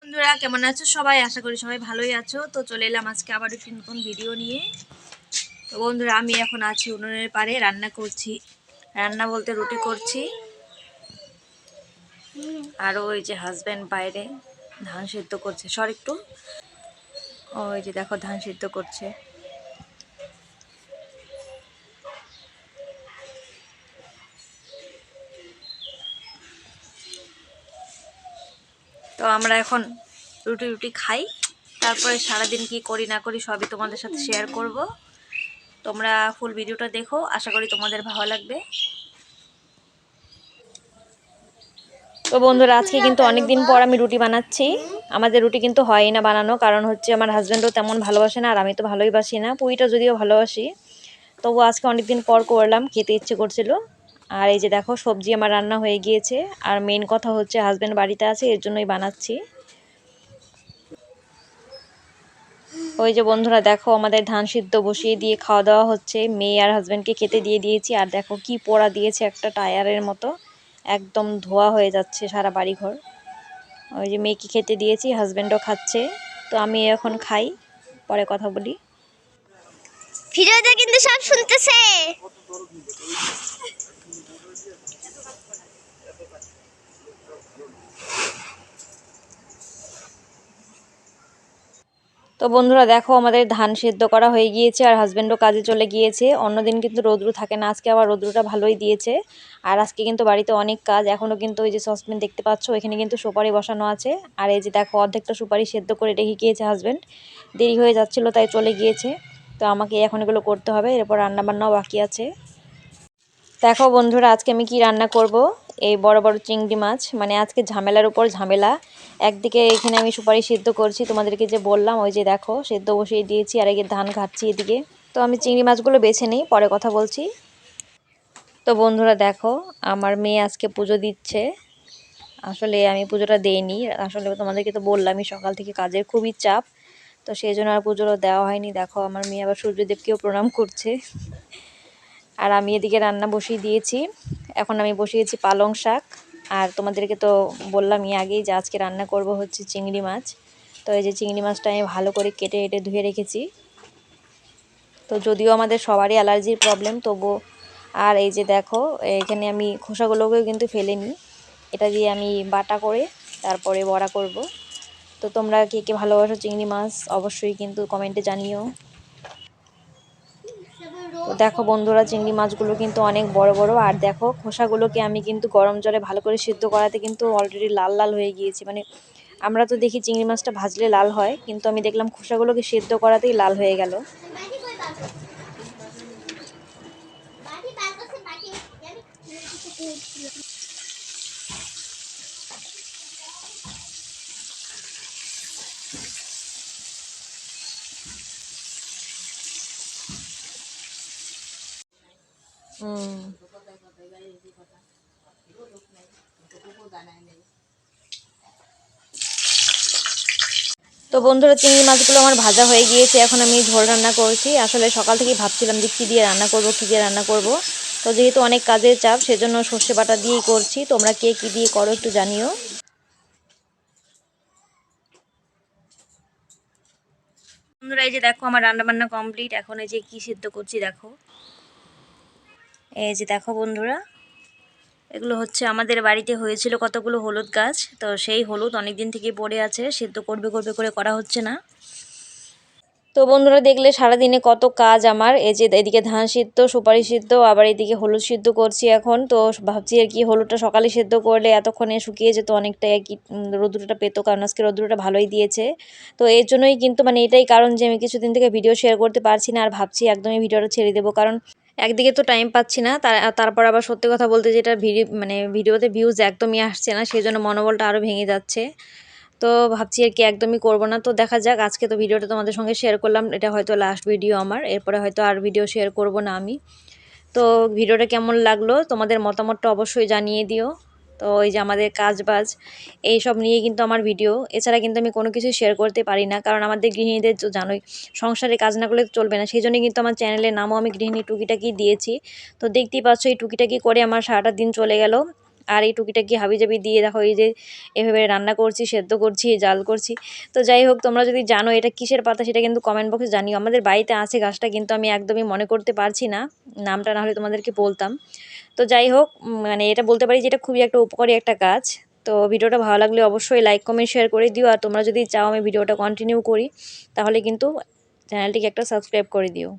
বন্ধুরা, কেমন আছো সবাই? আশা করি সবাই ভালোই আছো। তো চলে এলাম আজকে আবার একটি নতুন ভিডিও নিয়ে। তো বন্ধুরা, আমি এখন আছি উনুনের পাড়ে, রান্না করছি। রান্না বলতে রুটি করছি। আর ওই যে হাজব্যান্ড বাইরে ধান সিদ্ধ করছে। সর একটু। ওই যে দেখো, ধান সিদ্ধ করছে। তো আমরা এখন রুটি রুটি খাই। তারপরে সারাদিন কি করি না করি সবই তোমাদের সাথে শেয়ার করব। তোমরা ফুল ভিডিওটা দেখো, আশা করি তোমাদের ভালো লাগবে। তো বন্ধুরা, আজকে কিন্তু অনেক দিন পর আমি রুটি বানাচ্ছি। আমাদের রুটি কিন্তু হয় না বানানো, কারণ হচ্ছে আমার হাজব্যান্ডও তেমন ভালোবাসে না, আর আমি তো ভালোই বাসি না পুইটা যদিও ভালোবাসি। তবু আজকে অনেক দিন পর করলাম, খেতে ইচ্ছে করছিল। আর এই যে দেখো, সবজি আমার রান্না হয়ে গিয়েছে। আর মেন কথা হচ্ছে হাজব্যান্ড বাড়িতে আছে, এর জন্যই বানাচ্ছি। ওই যে বন্ধুরা, দেখো, আমাদের ধান সিদ্ধ বসিয়ে দিয়ে খাওয়া দাওয়া হচ্ছে। মেয়ে আর হাজব্যান্ডকে খেতে দিয়ে দিয়েছি। আর দেখো, কি পোড়া দিয়েছে একটা টায়ারের মতো। একদম ধোয়া হয়ে যাচ্ছে সারা বাড়িঘর। ওই যে মেয়েকে খেতে দিয়েছি হাজব্যান্ডও খাচ্ছে। তো আমি এখন খাই, পরে কথা বলি। ভিডিওতে কিন্তু সব শুনতেছে। তো বন্ধুরা দেখো, আমাদের ধান সেদ্ধ করা হয়ে গিয়েছে আর হাজব্যান্ডও কাজে চলে গিয়েছে। অন্যদিন কিন্তু রোদ্রু থাকে না, আজকে আবার রোদ্রুটা ভালোই দিয়েছে। আর আজকে কিন্তু বাড়িতে অনেক কাজ এখনও কিন্তু ওই যে সসপ্যান দেখতে পাচ্ছ, এখানে কিন্তু সুপারি বসানো আছে। আর এই যে দেখো, অর্ধেকটা সুপারি সেদ্ধ করে রেখে গিয়েছে হাজব্যান্ড দেরি হয়ে যাচ্ছিল, তাই চলে গিয়েছে। তো আমাকে এখন এগুলো করতে হবে, এরপর রান্নাবান্নাও বাকি আছে। দেখো বন্ধুরা, আজকে আমি কি রান্না করব? এই বড় বড় চিংড়ি মাছ। মানে আজকে ঝামেলার উপর ঝামেলা। একদিকে এখানে আমি সুপারি সিদ্ধ করছি, তোমাদেরকে যে বললাম, ওই যে দেখো, সেদ্ধ বসিয়ে দিয়েছি, আর এদিকে ধান ঘাটছি এদিকে। তো আমি চিংড়ি মাছগুলো বেছে নিই, পরে কথা বলছি। তো বন্ধুরা দেখো, আমার মেয়ে আজকে পুজো দিচ্ছে। আসলে আমি পুজোটা দেইনি, আসলে তোমাদেরকে তো বললামই, সকাল থেকে কাজের খুবই চাপ। তো সেই জন্য আর পুজোটা দেওয়া হয়নি। দেখো, আমার মেয়ে আবার সূর্যদেবকেও প্রণাম করছে। আর আমি এদিকে রান্না বসিয়ে দিয়েছি। এখন আমি বসিয়েছি পালং শাক। আর তোমাদেরকে তো বললামই আগেই যে আজকে রান্না করব হচ্ছে চিংড়ি মাছ। তো এই যে চিংড়ি মাছটা আমি ভালো করে কেটে কেটে ধুয়ে রেখেছি। তো যদিও আমাদের সবারই অ্যালার্জির প্রবলেম, তবু আর এই যে দেখো, এখানে আমি খোসাগুলোকেও কিন্তু ফেলে নিই এটা দিয়ে আমি বাটা করে তারপরে বড়া করব। তো তোমরা কে কে ভালোবাসো চিংড়ি মাছ অবশ্যই কিন্তু কমেন্টে জানিও। তো দেখো বন্ধুরা, চিংড়ি মাছগুলো কিন্তু অনেক বড় বড়। আর দেখো, খোসাগুলোকে আমি কিন্তু গরম জলে ভালো করে সিদ্ধ করাতে কিন্তু অলরেডি লাল লাল হয়ে গিয়েছে। মানে আমরা তো দেখি চিংড়ি মাছটা ভাজলে লাল হয়, কিন্তু আমি দেখলাম খোসাগুলোকে সিদ্ধ করাতেই লাল হয়ে গেল। হুম তো বন্ধুরা, চিংড়ি মাছগুলো আমার ভাজা হয়ে গিয়েছে, এখন আমি ঝোল রান্না করছি। আসলে সকাল থেকেই ভাবছিলাম যে কী দিয়ে রান্না করব, কী দিয়ে রান্না করব। তো যেহেতু অনেক কাজের চাপ, সেজন্য সর্ষে বাটা দিয়েই করছি। তোমরা কে কী দিয়ে করো একটু জানিও। বন্ধুরা, এই যে দেখো, আমার রান্না বান্না কমপ্লিট। এখন এই যে কী সিদ্ধ করছি, দেখো। এই যে দেখো বন্ধুরা, এগুলো হচ্ছে আমাদের বাড়িতে হয়েছিল কতগুলো হলুদ গাছ। তো সেই হলুদ অনেক দিন থেকে পড়ে আছে, সেদ্ধ করবে করবে করে করা হচ্ছে না। তো বন্ধুরা, দেখলে সারাদিনে কত কাজ আমার। এই যে এদিকে ধান সিদ্ধ, সুপারি সিদ্ধ, আবার এদিকে হলুদ সিদ্ধ করছি এখন। তো ভাবছি আর কি হলুদটা সকালে সিদ্ধ করলে এতক্ষণে শুকিয়ে যেত অনেকটা আর কি রৌদ্রটা পেতো, কারণ আজকে রৌদ্রটা ভালোই দিয়েছে। তো এর জন্যই কিন্তু মানে এটাই কারণ যে আমি কিছুদিন থেকে ভিডিও শেয়ার করতে পারছি না, আর ভাবছি একদমই ভিডিওটা ছেড়ে দেবো। কারণ একদিকে তো টাইম পাচ্ছি না, তার তারপর আবার সত্যি কথা বলতে যেটা ভিডিও মানে ভিডিওতে ভিউজ একদমই আসছে না সেই জন্য মনোবলটা আরও ভেঙে যাচ্ছে। তো ভাবছি আর কি একদমই করব না। তো দেখা যাক, আজকে তো ভিডিওটা তোমাদের সঙ্গে শেয়ার করলাম, এটা হয়তো লাস্ট ভিডিও আমার, এরপরে হয়তো আর ভিডিও শেয়ার করব না আমি। তো ভিডিওটা কেমন লাগল, তোমাদের মতামতটা অবশ্যই জানিয়ে দিও। তো ওই যে আমাদের কাজ বাজ এইসব নিয়ে কিন্তু আমার ভিডিও। এছাড়া কিন্তু আমি কোনো কিছু শেয়ার করতে পারি না, কারণ আমাদের গৃহিণীদের তো জানোই, সংসারে কাজ না করলে তো চলবে না। সেই জন্যই কিন্তু আমার চ্যানেলের নামও আমি গৃহিণী টুকিটাকি দিয়েছি। তো দেখতেই পাচ্ছ, এই টুকিটাকি করে আমার সারাটা দিন চলে গেল। আর এই টুকিটাকি হাবিজাবি দিয়ে দেখো, এই যে এভাবে রান্না করছি, সেদ্ধ করছি, জাল করছি। তো যাই হোক, তোমরা যদি জানো এটা কিসের পাতা, সেটা কিন্তু কমেন্ট বক্সে জানিও। আমাদের বাড়িতে আছে গাছটা, কিন্তু আমি একদমই মনে করতে পারছি না। নামটা না হলে তোমাদেরকে বলতাম। তো যাই হোক মানে এটা বলতে পারি যে এটা খুবই একটা উপকারী একটা কাজ। তো ভিডিওটা ভালো লাগলে অবশ্যই লাইক, কমেন্ট শেয়ার করে দিও। আর তোমরা যদি চাও আমি ভিডিওটা কন্টিনিউ করি, তাহলে কিন্তু চ্যানেলটিকে একটা সাবস্ক্রাইব করে দিও।